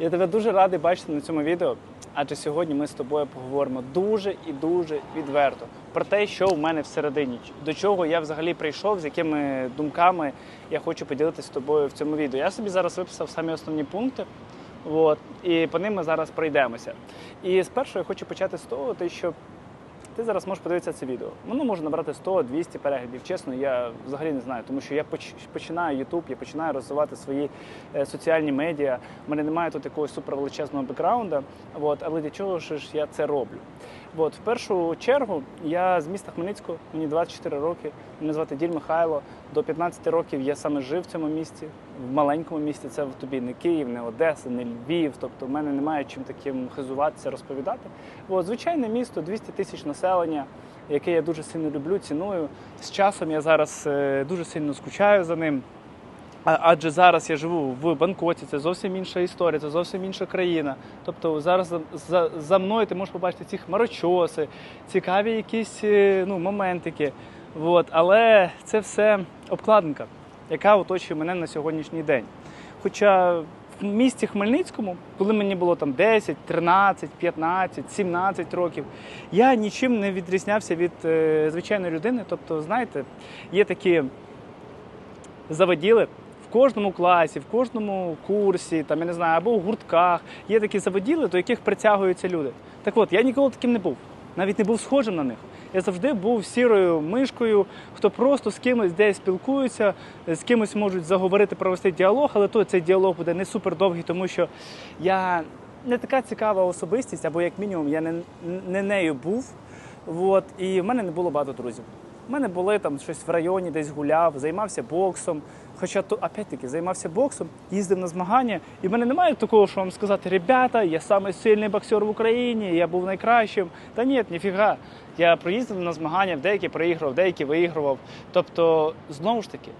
Я тебе дуже радий бачити на цьому відео, адже сьогодні ми з тобою поговоримо дуже і дуже відверто про те, що в мене всередині, до чого я взагалі прийшов, з якими думками я хочу поділитися з тобою в цьому відео. Я собі зараз виписав самі основні пункти. От, і по ним ми зараз пройдемося. І спершу я хочу почати з того, що ти зараз можеш подивитися це відео. Воно може набрати 100-200 переглядів. Чесно, я взагалі не знаю, тому що я поч- починаю YouTube, я починаю розвивати свої е, соціальні медіа. У мене немає тут якогось супервеличезного бекграунда. От, але для чого ж я це роблю? От, в першу чергу я з міста Хмельницького, мені 24 роки. Мене звати Діль Михайло. До 15 років я саме жив в цьому місті, в маленькому місті. Це в тобі не Київ, не Одеса, не Львів. Тобто в мене немає чим таким хизуватися, розповідати. От, звичайне місто, 200 тисяч населення, яке я дуже сильно люблю, ціную. З часом я зараз е, дуже сильно скучаю за ним. Адже зараз я живу в Бангкоці, це зовсім інша історія, це зовсім інша країна. Тобто зараз за, за, за мною ти можеш побачити ці хмарочоси, цікаві якісь е, ну, моментики. От. Але це все обкладинка, яка оточує мене на сьогоднішній день. Хоча в місті Хмельницькому, коли мені було там 10, 13, 15, 17 років, я нічим не відрізнявся від е, звичайної людини. Тобто, знаєте, є такі заводіли в кожному класі, в кожному курсі, там я не знаю, або в гуртках. Є такі заводіли, до яких притягуються люди. Так от, я ніколи таким не був, навіть не був схожим на них. Я завжди був сірою мишкою, хто просто з кимось десь спілкується, з кимось можуть заговорити, провести діалог, але то цей діалог буде не супер довгий, тому що я не така цікава особистість, або як мінімум я не, не нею був. От, і в мене не було багато друзів. У мене були там щось в районі, десь гуляв, займався боксом. Хоча то опять-таки займався боксом, їздив на змагання, і в мене немає такого, що вам сказати, ребята, я самий сильний боксер в Україні, я був найкращим. Та ні, ніфіга. Я проїздив на змагання, деякі проігрував, деякі виігрував. Тобто, знову ж таки,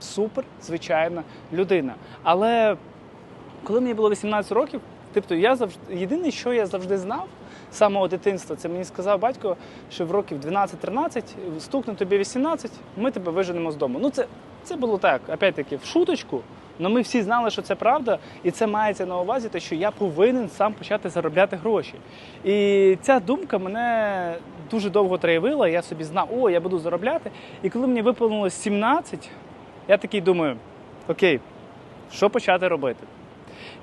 супер, звичайна людина. Але коли мені було 18 років, тобто я завжди єдине, що я завжди знав самого дитинства, це мені сказав батько, що в років 12-13 стукне тобі 18, ми тебе виженемо з дому. Ну це, це було так, опять-таки, в шуточку. але ми всі знали, що це правда, і це мається на увазі, те, що я повинен сам почати заробляти гроші. І ця думка мене дуже довго траєвила. Я собі знав, о, я буду заробляти. І коли мені виповнилось 17, я такий думаю: окей, що почати робити?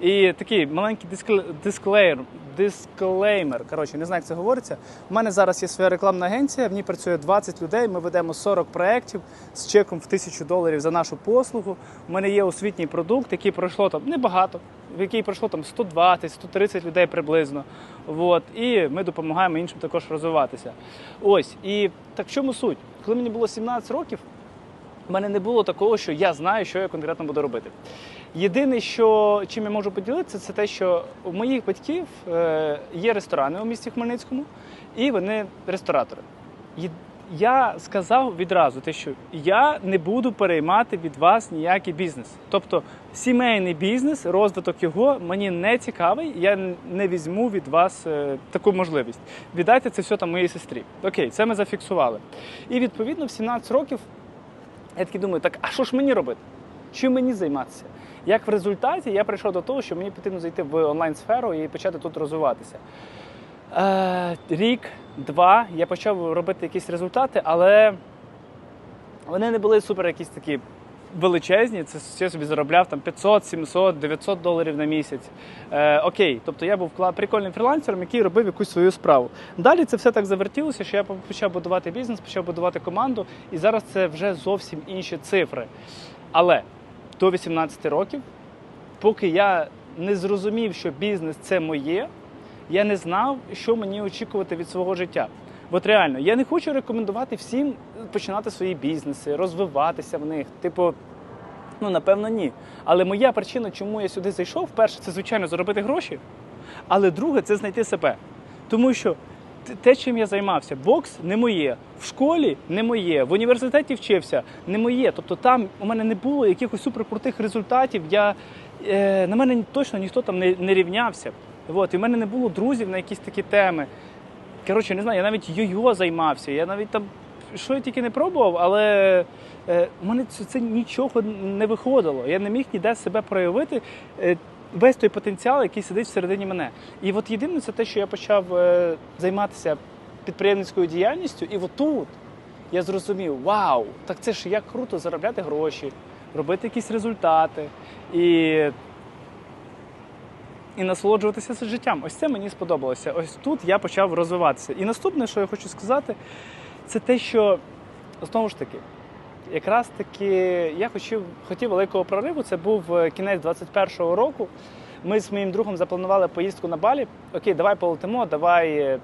І такий маленький дискле- дисклеймер, дисклеймер. Коротше, не знаю, як це говориться. У мене зараз є своя рекламна агенція, в ній працює 20 людей. Ми ведемо 40 проєктів з чеком в 1000 доларів за нашу послугу. У мене є освітній продукт, який пройшло там небагато, в який пройшло там 120-130 людей приблизно. Вот. І ми допомагаємо іншим також розвиватися. Ось. І так в чому суть? Коли мені було 17 років, у мене не було такого, що я знаю, що я конкретно буду робити. Єдине, що чим я можу поділитися, це те, що у моїх батьків е, є ресторани у місті Хмельницькому, і вони ресторатори. Я сказав відразу, те, що я не буду переймати від вас ніякий бізнес. Тобто сімейний бізнес, розвиток його мені не цікавий. Я не візьму від вас е, таку можливість. Віддайте це все там моїй сестрі. Окей, це ми зафіксували. І відповідно в 17 років я такий думаю, так а що ж мені робити? Чим мені займатися? Як в результаті я прийшов до того, що мені потрібно зайти в онлайн-сферу і почати тут розвиватися. Е, рік, два, я почав робити якісь результати, але вони не були супер якісь такі величезні. Це я собі заробляв там 500, 700, 900 доларів на місяць. Е, окей, тобто я був прикольним фрілансером, який робив якусь свою справу. Далі це все так завертілося, що я почав будувати бізнес, почав будувати команду, і зараз це вже зовсім інші цифри. Але до 18 років, поки я не зрозумів, що бізнес це моє, я не знав, що мені очікувати від свого життя. От реально, я не хочу рекомендувати всім починати свої бізнеси, розвиватися в них. Типу, ну напевно, ні. Але моя причина, чому я сюди зайшов, перше, це звичайно заробити гроші. Але друге, це знайти себе. Тому що те, чим я займався, бокс не моє, в школі не моє, в університеті вчився не моє. Тобто там у мене не було якихось суперкрутих результатів. Я, е, на мене точно ніхто там не, не рівнявся. От, і в мене не було друзів на якісь такі теми. Коротше, не знаю, я навіть йо-йо займався. Я навіть там що я тільки не пробував, але е, у мене це, це нічого не виходило. Я не міг ніде себе проявити. Е, весь той потенціал, який сидить всередині мене. І от єдине це те, що я почав е, займатися підприємницькою діяльністю, і отут я зрозумів: вау, так це ж як круто заробляти гроші, робити якісь результати і, і насолоджуватися життям. Ось це мені сподобалося. Ось тут я почав розвиватися. І наступне, що я хочу сказати, це те, що знову ж таки. Якраз таки я хотів, хотів великого прориву. Це був е, кінець 21-го року. Ми з моїм другом запланували поїздку на Балі. Окей, давай полетимо, давай е,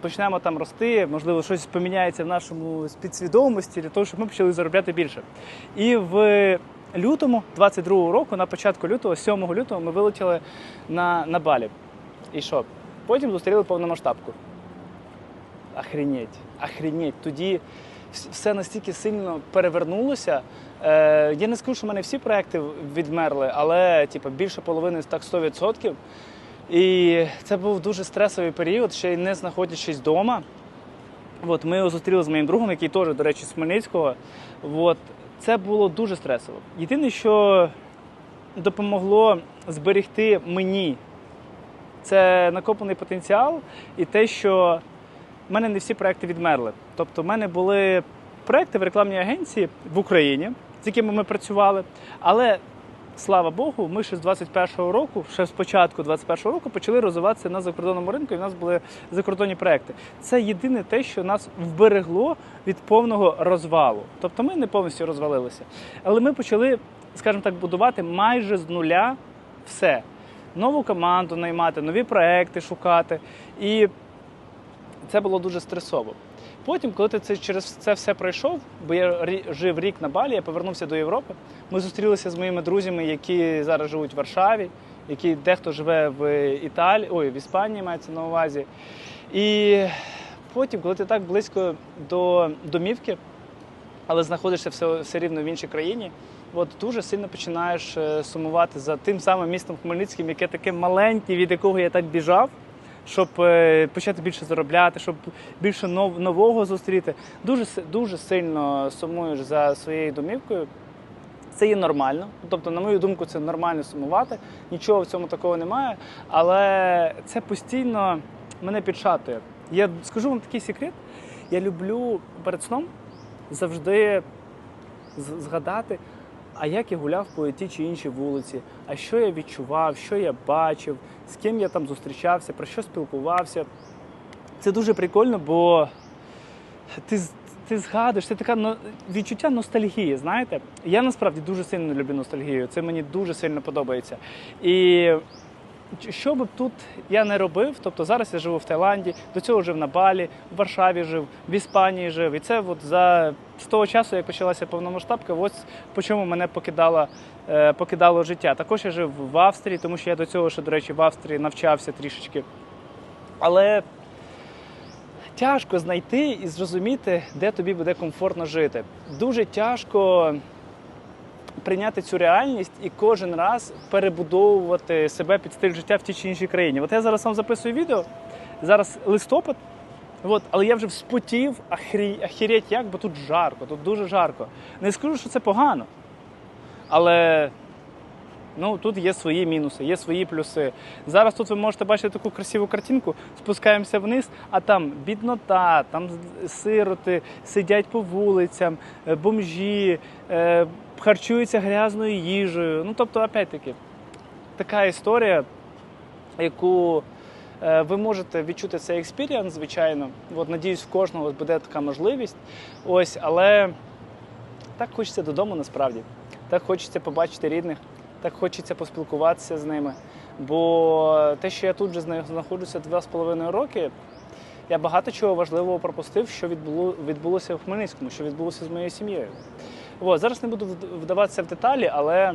почнемо там рости, можливо, щось поміняється в нашому підсвідомості для того, щоб ми почали заробляти більше. І в лютому 22-го року, на початку лютого, 7 лютого, ми вилетіли на, на Балі. І що? Потім зустріли повномасштабку. Охренеть, охренеть. Тоді все настільки сильно перевернулося. Е, я не скажу, що в мене всі проекти відмерли, але типу, більше половини так 100%. І це був дуже стресовий період, ще й не знаходячись вдома. От, ми його зустріли з моїм другом, який теж, до речі, з Хмельницького. От, це було дуже стресово. Єдине, що допомогло зберегти мені, це накоплений потенціал і те, що в мене не всі проекти відмерли. Тобто, в мене були проекти в рекламній агенції в Україні, з якими ми працювали. Але слава Богу, ми ще з 21-го року, ще з початку 21-го року, почали розвиватися на закордонному ринку, і в нас були закордонні проекти. Це єдине те, що нас вберегло від повного розвалу. Тобто ми не повністю розвалилися. Але ми почали, скажімо так, будувати майже з нуля все. Нову команду наймати, нові проекти шукати. І це було дуже стресово. Потім, коли ти це через це все пройшов, бо я жив рік на Балі, я повернувся до Європи. Ми зустрілися з моїми друзями, які зараз живуть в Варшаві, які дехто живе в Італії, ой, в Іспанії мається на увазі. І потім, коли ти так близько до домівки, але знаходишся все, все рівно в іншій країні, от дуже сильно починаєш е, сумувати за тим самим містом Хмельницьким, яке таке маленьке, від якого я так біжав, щоб е, почати більше заробляти, щоб більше нового зустріти. Дуже, дуже сильно сумуєш за своєю домівкою. Це є нормально. Тобто, на мою думку, це нормально сумувати. Нічого в цьому такого немає. Але це постійно мене підшатує. Я скажу вам такий секрет. Я люблю перед сном завжди згадати, а як я гуляв по тій чи іншій вулиці, а що я відчував, що я бачив, з ким я там зустрічався, про що спілкувався. Це дуже прикольно, бо ти, ти згадуєш, це таке відчуття ностальгії, знаєте? Я насправді дуже сильно люблю ностальгію, це мені дуже сильно подобається. І що би тут я не робив, тобто зараз я живу в Таїланді, до цього жив на Балі, в Варшаві жив, в Іспанії жив. І це от за з того часу, як почалася повномасштабка, ось по чому мене покидало, е, покидало життя. Також я жив в Австрії, тому що я до цього ще, до речі, в Австрії навчався трішечки. Але тяжко знайти і зрозуміти, де тобі буде комфортно жити. Дуже тяжко прийняти цю реальність і кожен раз перебудовувати себе під стиль життя в тій чи іншій країні. От я зараз вам записую відео, зараз листопад, от, але я вже вспотів, ахрі, ахірєть як, бо тут жарко, тут дуже жарко. Не скажу, що це погано, але Ну, тут є свої мінуси, є свої плюси. Зараз тут ви можете бачити таку красиву картинку, спускаємося вниз, а там біднота, там сироти сидять по вулицям, е, бомжі, е, харчуються грязною їжею. Ну, тобто, опять-таки, така історія, яку е, ви можете відчути цей експіріанс, звичайно. От, надіюсь, в кожного буде така можливість. Ось, але так хочеться додому насправді. Так хочеться побачити рідних, так хочеться поспілкуватися з ними. Бо те, що я тут вже знаходжуся два з половиною роки, я багато чого важливого пропустив, що відбуло, відбулося в Хмельницькому, що відбулося з моєю сім'єю. От, зараз не буду вдаватися в деталі, але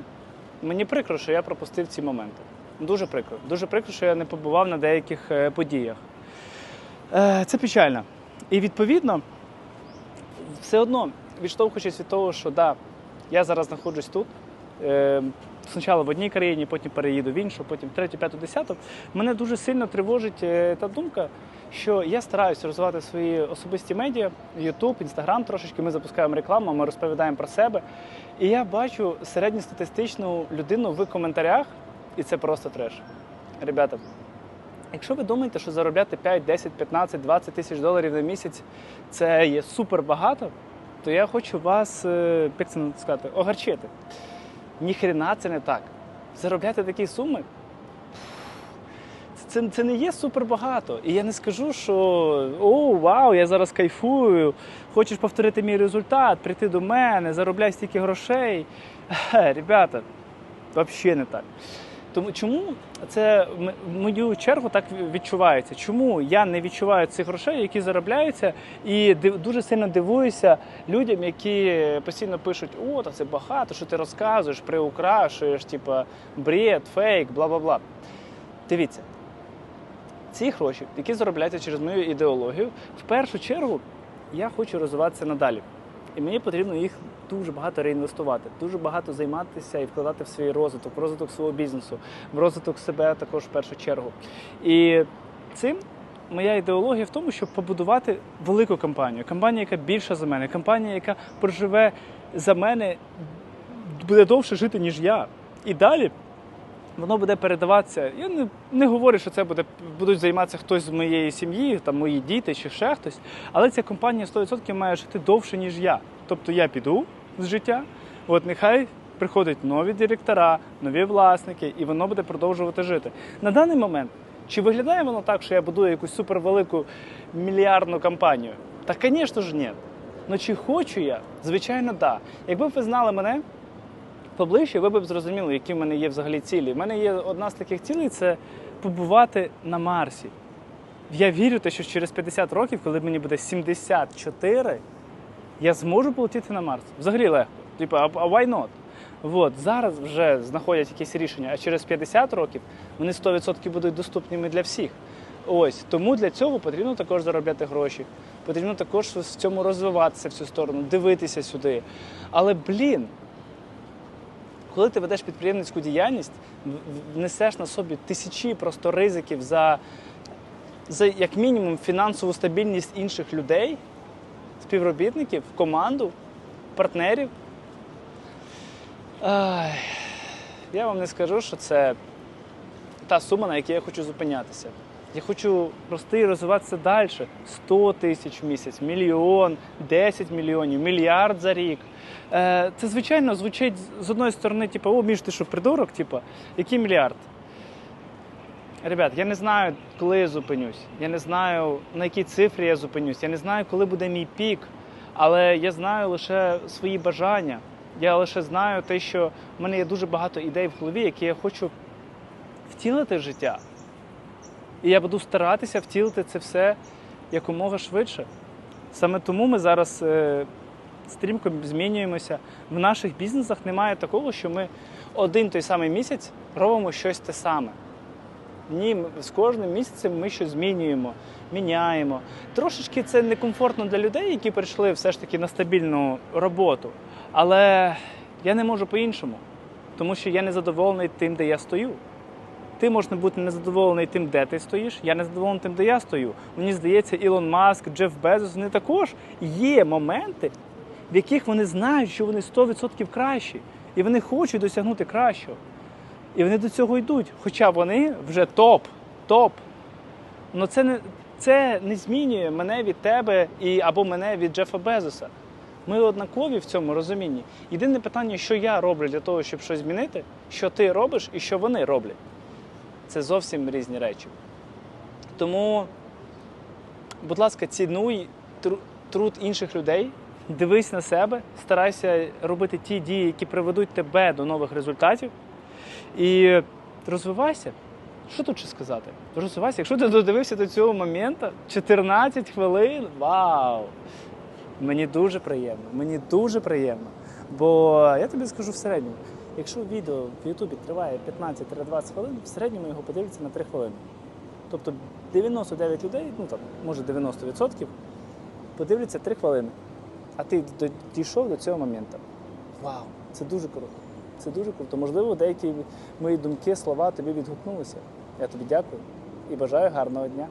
мені прикро, що я пропустив ці моменти. Дуже прикро. Дуже прикро, що я не побував на деяких е, подіях. Е, Це печально. І відповідно, все одно, відштовхуючись від того, що да, я зараз знаходжусь тут. Спочатку в одній країні, потім переїду в іншу, потім в третю, п'яту, десяту. Мене дуже сильно тривожить е, та думка, що я стараюся розвивати свої особисті медіа, YouTube, Instagram трошечки. Ми запускаємо рекламу, ми розповідаємо про себе. І я бачу середньостатистичну людину в коментарях, І це просто треш. Ребята, якщо ви думаєте, що заробляти 5, 10, 15, 20 тисяч доларів на місяць це є супер багато, то я хочу вас, е, як це сказати, огарчити. Ніхрена це не так. Заробляти такі суми. Це, це не є супер багато. І я не скажу, що о, вау, я зараз кайфую, хочеш повторити мій результат, прийти до мене, заробляй стільки грошей. Ребята, взагалі не так. Тому чому це в мою чергу так відчувається? Чому я не відчуваю цих грошей, які заробляються, і дуже сильно дивуюся людям, які постійно пишуть: о, та це багато, що ти розказуєш, приукрашуєш, типа бред, фейк, бла бла бла. Дивіться, ці гроші, які заробляються через мою ідеологію, в першу чергу я хочу розвиватися надалі. І мені потрібно їх дуже багато реінвестувати, дуже багато займатися і вкладати в свій розвиток, в розвиток свого бізнесу, в розвиток себе також в першу чергу. І цим моя ідеологія в тому, щоб побудувати велику компанію, компанію, яка більша за мене, компанія, яка проживе за мене, буде довше жити, ніж я. І далі воно буде передаватися. Я не, не говорю, що це буде, будуть займатися хтось з моєї сім'ї, там мої діти чи ще хтось. Але ця компанія 100% має жити довше, ніж я. Тобто я піду з життя, от нехай приходять нові директора, нові власники, і воно буде продовжувати жити. На даний момент. Чи виглядає воно так, що я будую якусь супервелику мільярдну компанію? Та, звісно ж, ні. Ну чи хочу я? Звичайно, так. Якби ви знали мене, поближче, ви б зрозуміли, які в мене є взагалі цілі. У мене є одна з таких цілей це побувати на Марсі. Я вірю, те, що через 50 років, коли мені буде 74, я зможу полетіти на Марс. Взагалі легко. Типу, а, why not? От, зараз вже знаходять якісь рішення, а через 50 років вони 100% будуть доступними для всіх. Ось тому для цього потрібно також заробляти гроші. Потрібно також в цьому розвиватися в цю сторону, дивитися сюди. Але блін, коли ти ведеш підприємницьку діяльність, в- в- несеш на собі тисячі просто ризиків за, за як мінімум фінансову стабільність інших людей, співробітників, команду, партнерів. Я вам не скажу, що це та сума, на якій я хочу зупинятися. Я хочу рости і розвиватися далі. 100 тисяч в місяць, мільйон, 10 мільйонів, мільярд за рік. Е, Це, звичайно, звучить з одної сторони, типу, о, між ти що, придурок, типу, який мільярд? Ребят, я не знаю, коли я зупинюсь. Я не знаю, на якій цифрі я зупинюсь. Я не знаю, коли буде мій пік. Але я знаю лише свої бажання. Я лише знаю те, що в мене є дуже багато ідей в голові, які я хочу втілити в життя. І я буду старатися втілити це все якомога швидше. Саме тому ми зараз е, стрімко змінюємося. В наших бізнесах немає такого, що ми один той самий місяць робимо щось те саме. Ні, з кожним місяцем ми щось змінюємо, міняємо. Трошечки це некомфортно для людей, які прийшли все ж таки на стабільну роботу. Але я не можу по-іншому, тому що я не задоволений тим, де я стою. Ти можеш бути незадоволений тим, де ти стоїш. Я не задоволений тим, де я стою. Мені здається, Ілон Маск, Джеф Безос, вони також є моменти, в яких вони знають, що вони 100% кращі, і вони хочуть досягнути кращого. І вони до цього йдуть. Хоча вони вже топ, топ. Але це не, це не змінює мене від тебе і, або мене від Джефа Безоса. Ми однакові в цьому розумінні. Єдине питання, що я роблю для того, щоб щось змінити, що ти робиш і що вони роблять. Це зовсім різні речі. Тому, будь ласка, цінуй труд інших людей, дивись на себе, старайся робити ті дії, які приведуть тебе до нових результатів. І розвивайся. Що тут ще сказати? Розвивайся. Якщо ти додивився до цього моменту, 14 хвилин, вау! Мені дуже приємно, мені дуже приємно. Бо я тобі скажу в середньому, якщо відео в Ютубі триває 15-20 хвилин, в середньому його подивляться на 3 хвилини. Тобто 99 людей, ну там, може 90%, подивляться 3 хвилини. А ти дійшов до цього моменту. Вау, це дуже круто. Це дуже круто. Можливо, деякі мої думки, слова тобі відгукнулися. Я тобі дякую і бажаю гарного дня.